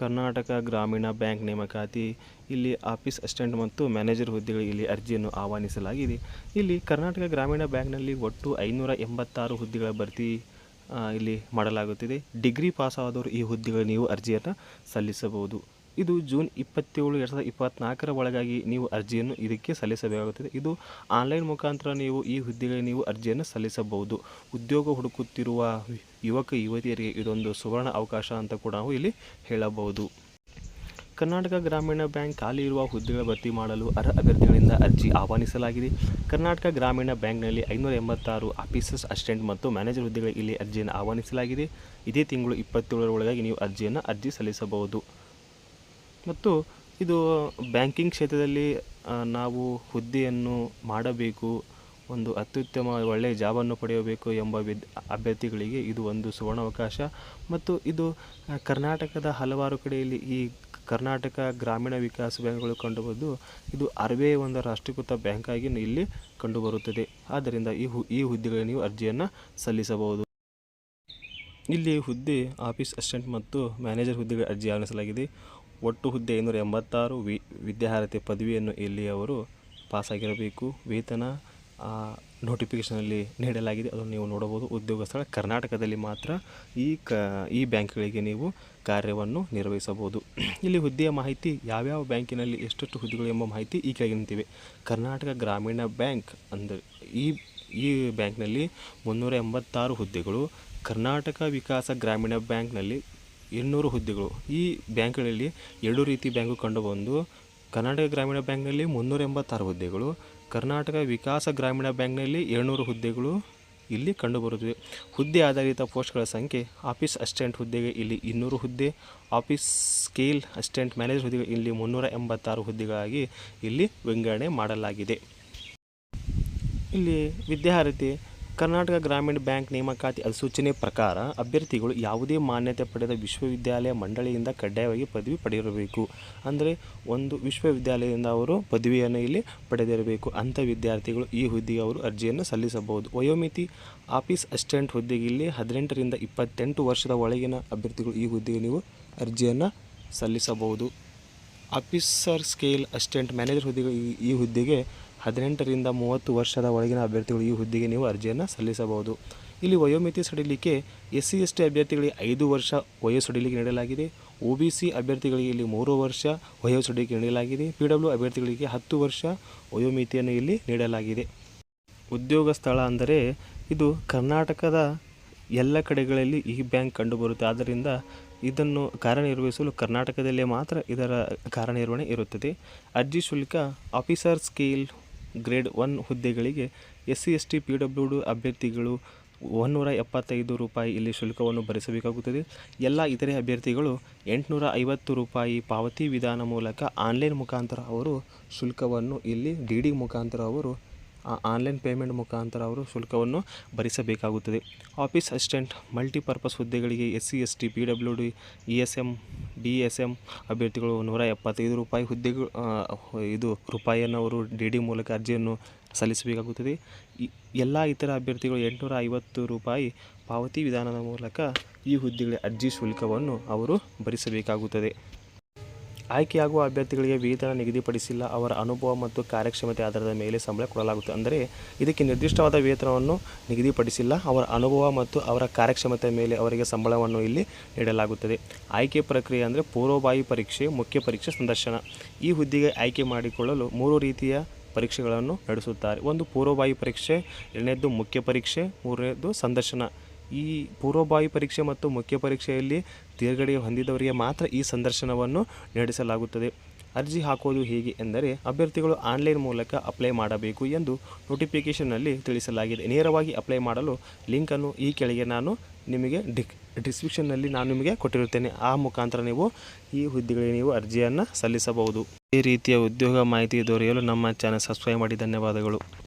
ಕರ್ನಾಟಕ ಗ್ರಾಮೀಣ ಬ್ಯಾಂಕ್ ನೇಮಕಾತಿ, ಇಲ್ಲಿ ಆಫೀಸ್ ಅಸಿಸ್ಟೆಂಟ್ ಮತ್ತು ಮ್ಯಾನೇಜರ್ ಹುದ್ದೆಗಳಿಗೆ ಇಲ್ಲಿ ಅರ್ಜಿಯನ್ನು ಆಹ್ವಾನಿಸಲಾಗಿದೆ. ಇಲ್ಲಿ ಕರ್ನಾಟಕ ಗ್ರಾಮೀಣ ಬ್ಯಾಂಕ್ನಲ್ಲಿ ಒಟ್ಟು ಐನೂರ ಎಂಬತ್ತಾರು ಹುದ್ದೆಗಳ ಭರ್ತಿ ಇಲ್ಲಿ ಮಾಡಲಾಗುತ್ತಿದೆ. ಡಿಗ್ರಿ ಪಾಸ್ ಆದವರು ಈ ಹುದ್ದೆಗಳಿಗೆ ನೀವು ಅರ್ಜಿಯನ್ನು ಸಲ್ಲಿಸಬಹುದು. ಇದು ಜೂನ್ ಇಪ್ಪತ್ತೇಳು, ಎರಡು ಸಾವಿರದ ಇಪ್ಪತ್ತ್ನಾಲ್ಕರ ಒಳಗಾಗಿ ನೀವು ಅರ್ಜಿಯನ್ನು ಇದಕ್ಕೆ ಸಲ್ಲಿಸಬೇಕಾಗುತ್ತದೆ. ಇದು ಆನ್ಲೈನ್ ಮುಖಾಂತರ ನೀವು ಈ ಹುದ್ದೆಗಳಿಗೆ ನೀವು ಅರ್ಜಿಯನ್ನು ಸಲ್ಲಿಸಬಹುದು. ಉದ್ಯೋಗ ಹುಡುಕುತ್ತಿರುವ ಯುವಕ, ಯುವತಿಯರಿಗೆ ಇದೊಂದು ಸುವರ್ಣ ಅವಕಾಶ ಅಂತ ಕೂಡ ನಾವು ಇಲ್ಲಿ ಹೇಳಬಹುದು. ಕರ್ನಾಟಕ ಗ್ರಾಮೀಣ ಬ್ಯಾಂಕ್ ಖಾಲಿ ಇರುವ ಹುದ್ದೆಗಳ ಭರ್ತಿ ಮಾಡಲು ಅರ್ಹ ಅಭ್ಯರ್ಥಿಗಳಿಂದ ಅರ್ಜಿ ಆಹ್ವಾನಿಸಲಾಗಿದೆ. ಕರ್ನಾಟಕ ಗ್ರಾಮೀಣ ಬ್ಯಾಂಕ್ನಲ್ಲಿ ಐನೂರ ಎಂಬತ್ತಾರು ಆಫೀಸರ್ಸ್, ಅಸಿಸ್ಟೆಂಟ್ ಮತ್ತು ಮ್ಯಾನೇಜರ್ ಹುದ್ದೆಗಳಿಗೆ ಇಲ್ಲಿ ಅರ್ಜಿಯನ್ನು ಆಹ್ವಾನಿಸಲಾಗಿದೆ. ಇದೇ ತಿಂಗಳು ಇಪ್ಪತ್ತೇಳರ ಒಳಗಾಗಿ ನೀವು ಅರ್ಜಿಯನ್ನು ಅರ್ಜಿ ಸಲ್ಲಿಸಬಹುದು. ಮತ್ತು ಇದು ಬ್ಯಾಂಕಿಂಗ್ ಕ್ಷೇತ್ರದಲ್ಲಿ ನಾವು ಹುದ್ದೆಯನ್ನು ಮಾಡಬೇಕು, ಒಂದು ಅತ್ಯುತ್ತಮ ಒಳ್ಳೆಯ ಜಾಬನ್ನು ಪಡೆಯಬೇಕು ಎಂಬ ವಿದ್, ಅಭ್ಯರ್ಥಿಗಳಿಗೆ ಇದು ಒಂದು ಸುವರ್ಣಾವಕಾಶ. ಮತ್ತು ಇದು ಕರ್ನಾಟಕದ ಹಲವಾರು ಕಡೆಯಲ್ಲಿ ಈ ಕರ್ನಾಟಕ ಗ್ರಾಮೀಣ ವಿಕಾಸ ಬ್ಯಾಂಕ್ಗಳು ಕಂಡುಬಂದು, ಇದು ಆರ್ ಬಿ ಒಂದು ರಾಷ್ಟ್ರೀಕೃತ ಬ್ಯಾಂಕ್ ಆಗಿ ಇಲ್ಲಿ ಕಂಡುಬರುತ್ತದೆ. ಆದ್ದರಿಂದ ಈ ಹು, ಈ ಹುದ್ದೆಗಳಿಗೆ ನೀವು ಅರ್ಜಿಯನ್ನು ಸಲ್ಲಿಸಬಹುದು. ಇಲ್ಲಿ ಹುದ್ದೆ, ಆಫೀಸ್ ಅಸಿಸ್ಟೆಂಟ್ ಮತ್ತು ಮ್ಯಾನೇಜರ್ ಹುದ್ದೆಗೆ ಅರ್ಜಿ ಆಹ್ವಾನಿಸಲಾಗಿದೆ ಒಟ್ಟು ಹುದ್ದೆ ಐನೂರ ಎಂಬತ್ತಾರು ವಿ, ವಿದ್ಯಾರ್ಹತೆ ಪದವಿಯನ್ನು ಇಲ್ಲಿ ಅವರು ಪಾಸಾಗಿರಬೇಕು. ವೇತನ ನೋಟಿಫಿಕೇಷನಲ್ಲಿ ನೀಡಲಾಗಿದೆ. ಅದನ್ನು ನೀವು ನೋಡಬಹುದು. ಉದ್ಯೋಗ ಸ್ಥಳ ಕರ್ನಾಟಕದಲ್ಲಿ ಮಾತ್ರ ಈ ಕ, ಈ ಬ್ಯಾಂಕ್ಗಳಿಗೆ ನೀವು ಕಾರ್ಯವನ್ನು ನಿರ್ವಹಿಸಬಹುದು. ಇಲ್ಲಿ ಹುದ್ದೆಯ ಮಾಹಿತಿ, ಯಾವ್ಯಾವ ಬ್ಯಾಂಕಿನಲ್ಲಿ ಎಷ್ಟೆಷ್ಟು ಹುದ್ದೆಗಳು ಎಂಬ ಮಾಹಿತಿ ಈ ಕೆಳಗೆ ನಿಂತಿವೆ. ಕರ್ನಾಟಕ ಗ್ರಾಮೀಣ ಬ್ಯಾಂಕ್ ಅಂದರೆ ಈ ಈ ಬ್ಯಾಂಕ್ನಲ್ಲಿ ಮುನ್ನೂರ ಎಂಬತ್ತಾರು ಹುದ್ದೆಗಳು. ಕರ್ನಾಟಕ ವಿಕಾಸ ಗ್ರಾಮೀಣ ಬ್ಯಾಂಕ್ನಲ್ಲಿ ಇನ್ನೂರು ಹುದ್ದೆಗಳು. ಈ ಬ್ಯಾಂಕ್ಗಳಲ್ಲಿ ಎರಡು ರೀತಿ ಬ್ಯಾಂಕು ಕಂಡುಬಂದು, ಕರ್ನಾಟಕ ಗ್ರಾಮೀಣ ಬ್ಯಾಂಕ್ನಲ್ಲಿ ಮುನ್ನೂರ ಎಂಬತ್ತಾರು ಹುದ್ದೆಗಳು, ಕರ್ನಾಟಕ ವಿಕಾಸ ಗ್ರಾಮೀಣ ಬ್ಯಾಂಕ್ನಲ್ಲಿ ಏಳ್ನೂರು ಹುದ್ದೆಗಳು ಇಲ್ಲಿ ಕಂಡುಬರುತ್ತವೆ. ಹುದ್ದೆ ಆಧಾರಿತ ಪೋಸ್ಟ್ಗಳ ಸಂಖ್ಯೆ, ಆಫೀಸ್ ಅಸಿಸ್ಟೆಂಟ್ ಹುದ್ದೆಗೆ ಇಲ್ಲಿ ಇನ್ನೂರು ಹುದ್ದೆ, ಆಫೀಸ್ ಸ್ಕೇಲ್ ಅಸಿಸ್ಟೆಂಟ್ ಮ್ಯಾನೇಜರ್ ಹುದ್ದೆಗೆ ಇಲ್ಲಿ ಮುನ್ನೂರ ಎಂಬತ್ತಾರು ಹುದ್ದೆಗಳಾಗಿ ಇಲ್ಲಿ ವಿಂಗಡಣೆ ಮಾಡಲಾಗಿದೆ. ಇಲ್ಲಿ ವಿದ್ಯಾರ್ಹತೆ ಕರ್ನಾಟಕ ಗ್ರಾಮೀಣ ಬ್ಯಾಂಕ್ ನೇಮಕಾತಿ ಅಧಿಸೂಚನೆ ಪ್ರಕಾರ ಅಭ್ಯರ್ಥಿಗಳು ಯಾವುದೇ ಮಾನ್ಯತೆ ಪಡೆದ ವಿಶ್ವವಿದ್ಯಾಲಯ ಮಂಡಳಿಯಿಂದ ಕಡ್ಡಾಯವಾಗಿ ಪದವಿ ಪಡೆಯಿರಬೇಕು ಅಂದರೆ ಒಂದು ವಿಶ್ವವಿದ್ಯಾಲಯದಿಂದ ಅವರು ಪದವಿಯನ್ನು ಇಲ್ಲಿ ಪಡೆದಿರಬೇಕು. ಅಂಥ ವಿದ್ಯಾರ್ಥಿಗಳು ಈ ಹುದ್ದೆಗೆ ಅವರು ಅರ್ಜಿಯನ್ನು ಸಲ್ಲಿಸಬಹುದು. ವಯೋಮಿತಿ ಆಫೀಸ್ ಅಸಿಸ್ಟೆಂಟ್ ಹುದ್ದೆಗೆ ಇಲ್ಲಿ ಹದಿನೆಂಟರಿಂದ ಇಪ್ಪತ್ತೆಂಟು ವರ್ಷದ ಒಳಗಿನ ಅಭ್ಯರ್ಥಿಗಳು ಈ ಹುದ್ದೆಗೆ ನೀವು ಅರ್ಜಿಯನ್ನು ಸಲ್ಲಿಸಬಹುದು. ಆಫೀಸರ್ ಸ್ಕೇಲ್ ಅಸಿಸ್ಟೆಂಟ್ ಮ್ಯಾನೇಜರ್ ಹುದ್ದೆಗೆ ಈ- ಈ ಹುದ್ದೆಗೆ ಹದಿನೆಂಟರಿಂದ ಮೂವತ್ತು ವರ್ಷದ ಒಳಗಿನ ಅಭ್ಯರ್ಥಿಗಳು ಈ ಹುದ್ದೆಗೆ ನೀವು ಅರ್ಜಿಯನ್ನು ಸಲ್ಲಿಸಬಹುದು. ಇಲ್ಲಿ ವಯೋಮಿತಿ ಸಡಿಲಿಕೆ ಎಸ್ ಸಿ ಎಸ್ ಟಿ ಅಭ್ಯರ್ಥಿಗಳಿಗೆ ಐದು ವರ್ಷ ವಯೋ ಸಡಿಲಿಕೆ ನೀಡಲಾಗಿದೆ. ಒ ಬಿ ಸಿ ಅಭ್ಯರ್ಥಿಗಳಿಗೆ ಇಲ್ಲಿ ಮೂರು ವರ್ಷ ವಯೋ ಸಡಿಲಿಕೆ ನೀಡಲಾಗಿದೆ. ಪಿ ಡಬ್ಲ್ಯೂ ಅಭ್ಯರ್ಥಿಗಳಿಗೆ ಹತ್ತು ವರ್ಷ ವಯೋಮಿತಿಯನ್ನು ಇಲ್ಲಿ ನೀಡಲಾಗಿದೆ. ಉದ್ಯೋಗ ಸ್ಥಳ ಅಂದರೆ ಇದು ಕರ್ನಾಟಕದ ಎಲ್ಲ ಕಡೆಗಳಲ್ಲಿ ಈ ಬ್ಯಾಂಕ್ ಕಂಡುಬರುತ್ತೆ. ಆದ್ದರಿಂದ ಇದನ್ನು ಕಾರ್ಯನಿರ್ವಹಿಸಲು ಕರ್ನಾಟಕದಲ್ಲೇ ಮಾತ್ರ ಇದರ ಕಾರ್ಯನಿರ್ವಹಣೆ ಇರುತ್ತದೆ. ಅರ್ಜಿ ಶುಲ್ಕ, ಆಫೀಸರ್ ಸ್ಕೇಲ್ ಗ್ರೇಡ್ ಒನ್ ಹುದ್ದೆಗಳಿಗೆ S C S T P W D ಅಭ್ಯರ್ಥಿಗಳು ಒಂನ್ನೂರ ಎಪ್ಪತ್ತೈದು ರೂಪಾಯಿ ಇಲ್ಲಿ ಶುಲ್ಕವನ್ನು ಭರಿಸಬೇಕಾಗುತ್ತದೆ. ಎಲ್ಲ ಇತರೆ ಅಭ್ಯರ್ಥಿಗಳು ಎಂಟುನೂರ ಐವತ್ತು ರೂಪಾಯಿ ಪಾವತಿ ವಿಧಾನ ಮೂಲಕ ಆನ್ಲೈನ್ ಮುಖಾಂತರ ಅವರು ಶುಲ್ಕವನ್ನು ಇಲ್ಲಿ ಡಿ ಡಿ ಮುಖಾಂತರ ಅವರು ಆನ್ಲೈನ್ ಪೇಮೆಂಟ್ ಮುಖಾಂತರ ಅವರು ಶುಲ್ಕವನ್ನು ಭರಿಸಬೇಕಾಗುತ್ತದೆ. ಆಫೀಸ್ ಅಸಿಸ್ಟೆಂಟ್, ಮಲ್ಟಿಪರ್ಪಸ್ ಹುದ್ದೆಗಳಿಗೆ S C S T P W D, E S M B S M ಅಭ್ಯರ್ಥಿಗಳು ನೂರ ಎಪ್ಪತ್ತೈದು ರೂಪಾಯಿ ಹುದ್ದೆಗಳು ಇದು ರೂಪಾಯಿಯನ್ನು ಅವರು ಡಿ ಡಿ ಮೂಲಕ ಅರ್ಜಿಯನ್ನು ಸಲ್ಲಿಸಬೇಕಾಗುತ್ತದೆ. ಎಲ್ಲ ಇತರ ಅಭ್ಯರ್ಥಿಗಳು ಎಂಟುನೂರ ಐವತ್ತು ರೂಪಾಯಿ ಪಾವತಿ ವಿಧಾನದ ಮೂಲಕ ಈ ಹುದ್ದೆಗಳ ಅರ್ಜಿ ಶುಲ್ಕವನ್ನು ಅವರು ಭರಿಸಬೇಕಾಗುತ್ತದೆ. ಆಯ್ಕೆಯಾಗುವ ಅಭ್ಯರ್ಥಿಗಳಿಗೆ ವೇತನ ನಿಗದಿಪಡಿಸಿಲ್ಲ. ಅವರ ಅನುಭವ ಮತ್ತು ಕಾರ್ಯಕ್ಷಮತೆ ಆಧಾರದ ಮೇಲೆ ಸಂಬಳ ಕೊಡಲಾಗುತ್ತದೆ. ಅಂದರೆ ಇದಕ್ಕೆ ನಿರ್ದಿಷ್ಟವಾದ ವೇತನವನ್ನು ನಿಗದಿಪಡಿಸಿಲ್ಲ. ಅವರ ಅನುಭವ ಮತ್ತು ಅವರ ಕಾರ್ಯಕ್ಷಮತೆ ಮೇಲೆ ಅವರಿಗೆ ಸಂಬಳವನ್ನು ಇಲ್ಲಿ ನೀಡಲಾಗುತ್ತದೆ. ಆಯ್ಕೆ ಪ್ರಕ್ರಿಯೆ ಅಂದರೆ ಪೂರ್ವಭಾವಿ ಪರೀಕ್ಷೆ, ಮುಖ್ಯ ಪರೀಕ್ಷೆ, ಸಂದರ್ಶನ. ಈ ಹುದ್ದೆಗೆ ಆಯ್ಕೆ ಮಾಡಿಕೊಳ್ಳಲು ಮೂರು ರೀತಿಯ ಪರೀಕ್ಷೆಗಳನ್ನು ನಡೆಸುತ್ತಾರೆ. ಒಂದು ಪೂರ್ವಭಾವಿ ಪರೀಕ್ಷೆ, ಎರಡನೇದು ಮುಖ್ಯ ಪರೀಕ್ಷೆ, ಮೂರನೇದು ಸಂದರ್ಶನ. ಈ ಪೂರ್ವಭಾವಿ ಪರೀಕ್ಷೆ ಮತ್ತು ಮುಖ್ಯ ಪರೀಕ್ಷೆಯಲ್ಲಿ ತೇರ್ಗಡೆ ಹೊಂದಿದವರಿಗೆ ಮಾತ್ರ ಈ ಸಂದರ್ಶನವನ್ನು ನಡೆಸಲಾಗುತ್ತದೆ. ಅರ್ಜಿ ಹಾಕುವುದು ಹೇಗೆ ಎಂದರೆ ಅಭ್ಯರ್ಥಿಗಳು ಆನ್ಲೈನ್ ಮೂಲಕ ಅಪ್ಲೈ ಮಾಡಬೇಕು ಎಂದು ನೋಟಿಫಿಕೇಷನ್ನಲ್ಲಿ ತಿಳಿಸಲಾಗಿದೆ. ನೇರವಾಗಿ ಅಪ್ಲೈ ಮಾಡಲು ಲಿಂಕನ್ನು ಈ ಕೆಳಗೆ ನಾನು ನಿಮಗೆ ಡಿಕ್ ಡಿಸ್ಕ್ರಿಪ್ಷನ್ನಲ್ಲಿ ನಾನು ನಿಮಗೆ ಕೊಟ್ಟಿರುತ್ತೇನೆ. ಆ ಮುಖಾಂತರ ನೀವು ಈ ಹುದ್ದೆಗಳಿಗೆ ನೀವು ಅರ್ಜಿಯನ್ನು ಸಲ್ಲಿಸಬಹುದು. ಈ ರೀತಿಯ ಉದ್ಯೋಗ ಮಾಹಿತಿ ದೊರೆಯಲು ನಮ್ಮ ಚಾನಲ್ ಸಬ್ಸ್ಕ್ರೈಬ್ ಮಾಡಿ. ಧನ್ಯವಾದಗಳು.